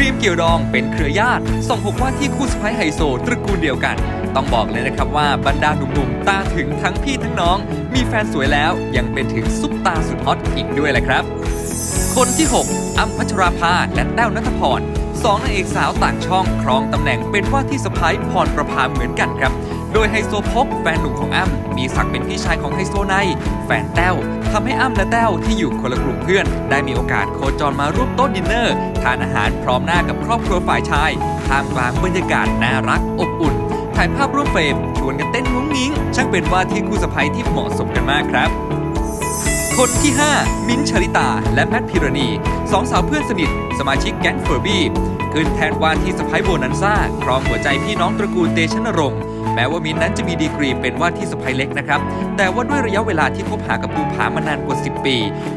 ตรีมเกี่ยวดองเป็นเครือญาติส่งหกว่าที่คู่สะพ้ายไฮโซตระกูลเดียวกัน ต้องบอกเลยนะครับว่าบรรดาหนุ่มๆตาถึงทั้งพี่ทั้งน้อง มีแฟนสวยแล้วยังเป็นถึงซุปตาสุดฮอตอีกด้วยแหละครับ คนที่ 6อ้ำพัชราภาและแต้วนัทพรสองนางเอกสาวต่างช่องครองตำแหน่งเป็นว่าที่สะพ้ายพรประภาเหมือนกันครับ โดยไฮโซพกแฟนหนุ่มของอ้ำมีศักดิ์เป็นพี่ชายของไฮโซไนแฟนแต้วทำให้อ้ำและแต้วที่อยู่คนละกลุ่มเพื่อน ได้มีโอกาสโคจรมาร่วมโต๊ะดินเนอร์ทานอาหารพร้อมหน้ากับครอบครัวฝ่ายชายท่ามกลางบรรยากาศน่ารักอบอุ่น ถ่ายภาพร่วมเฟรมชวนกันเต้นงุ้งงิ้งช่างเป็นว่าที่คู่สะพ้ยที่เหมาะสมกันมากครับคนที่ 5 มิ้นชลิตา และแมทพิรณีสองสาวเพื่อนสนิท สมาชิกแก๊งเฟอร์บี้ ขึ้นแทนวาที่สะพ้ายโบนันซ่าครองหัวใจพี่น้องตระกูลเตชะนรงค์แม้ว่ามิ้นนั้นจะมีดีกรีเป็นว่าที่สะพ้ายเล็กนะครับ แต่ว่าด้วยระยะเวลาที่คบหากับภูผามานานกว่า 10 ปี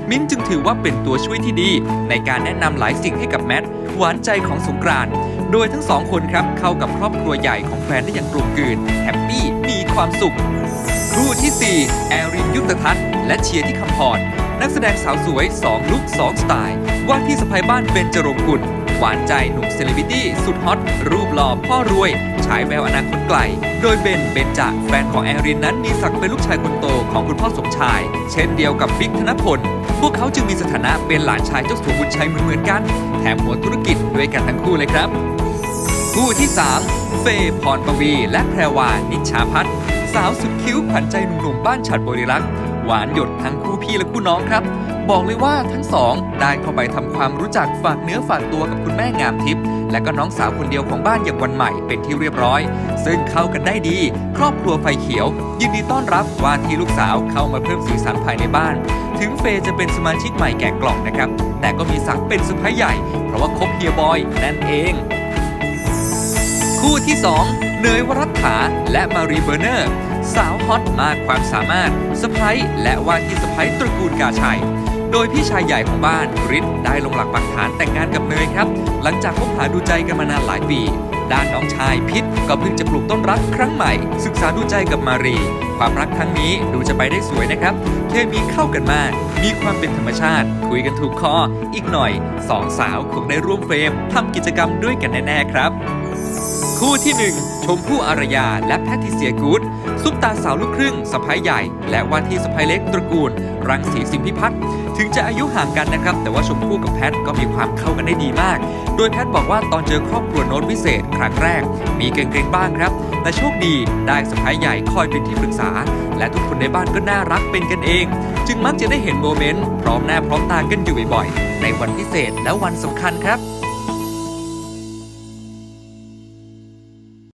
มิ้นจึงถือว่าเป็นตัวช่วยที่ดี ในการแนะนำหลายสิ่งให้กับแมทหวานใจของสงกรานต์โดยทั้งสองคนครับเข้ากับครอบครัวใหญ่ของแฟนได้อย่างกลมกลืนแฮปปี้มีความสุข คู่ที่ 4 แอรินยุทธทัศน์และเชียร์ที่คำพรนักแสดงสาวสวย 2 ลุค2สไตล์ ว่าที่สะพายบ้านเบนจรงกุล หวานใจหนุ่มเซเลบริตี้สุดฮอต รูปหล่อพ่อรวย ฉายแววอนาคตไกล โดยเบนเบนจะแฟนของแอรินนั้นมีศักดิ์เป็นลูกชายคนโตของคุณพ่อสมชาย เช่นเดียวกับบิ๊กธนพล พวกเขาจึงมีสถานะเป็นหลานชายเจ้าสัวบุญชัยเหมือนๆกัน แถมหัวธุรกิจด้วยกันทั้งคู่เลยครับ คู่ที่ 3 เฟย์พรปวี และแพรวานิชาพัฒน์สาวสุดคิ้วขวัญใจหนุ่มๆบ้านฉัดบริรักษ์หวานหยดทั้งคู่พี่และคู่น้องครับ บอกเลยว่าทั้งสองได้เข้าไปทำความรู้จักฝากเนื้อฝากตัวกับคุณแม่งามทิพย์และก็น้องสาวคนเดียวของบ้านอย่างวันใหม่เป็นที่เรียบร้อย ซึ่งเข้ากันได้ดี ครอบครัวไฟเขียว ยินดีต้อนรับว่าที่ลูกสาวเข้ามาเพิ่มสีสันภายในบ้าน ถึงเฟย์จะเป็นสมาชิกใหม่แกะกล่องนะครับ แต่ก็มีศักดิ์เป็นสะพ้ายใหญ่ เพราะว่าคบเฮียบอยนั่นเอง คู่ที่ 2 เนยวรัตถาและมารีเบอร์เนอร์ สาวฮอตมากความสามารถสะพ้ยและว่าที่สะพ้ยตระกูลกาชัย โดยพี่ชายใหญ่ของบ้านริทได้ลงหลักปักฐานแต่งงานกับเนยครับ หลังจากคบหาดูใจกันมานานหลายปี ด้านน้องชายพิษก็เพิ่งจะปลูกต้นรักครั้งใหม่ ศึกษาดูใจกับมารี ความรักครั้งนี้ดูจะไปได้สวยนะครับ เคมีเข้ากันมาก มีความเป็นธรรมชาติ คุยกันถูกคอ อีกหน่อยสองสาวคงได้ร่วมเฟรมทำกิจกรรมด้วยกันแน่ๆครับ คู่ที่ 1 ชมพู่อารยาและแพทิเซียกูดซุปตาสาวลูกครึ่งสะพ้ายใหญ่ และว่าที่สะพ้ายเล็กตระกูล รังสีสิมพิพัฒน์ถึงจะอายุห่างกันนะครับ แต่ว่าชมพู่กับแพทก็มีความเข้ากันได้ดีมาก โดยแพทบอกว่าตอนเจอครอบครัวโน้ตวิเศษ ครั้งแรก มีเกรงๆบ้างครับ แต่โชคดีได้สะพ้ายใหญ่คอยเป็นที่ปรึกษา และทุกคนในบ้านก็น่ารักเป็นกันเอง จึงมักจะได้เห็นโมเมนต์พร้อมหน้าพร้อมตากันอยู่บ่อยๆในวันพิเศษและวันสำคัญครับ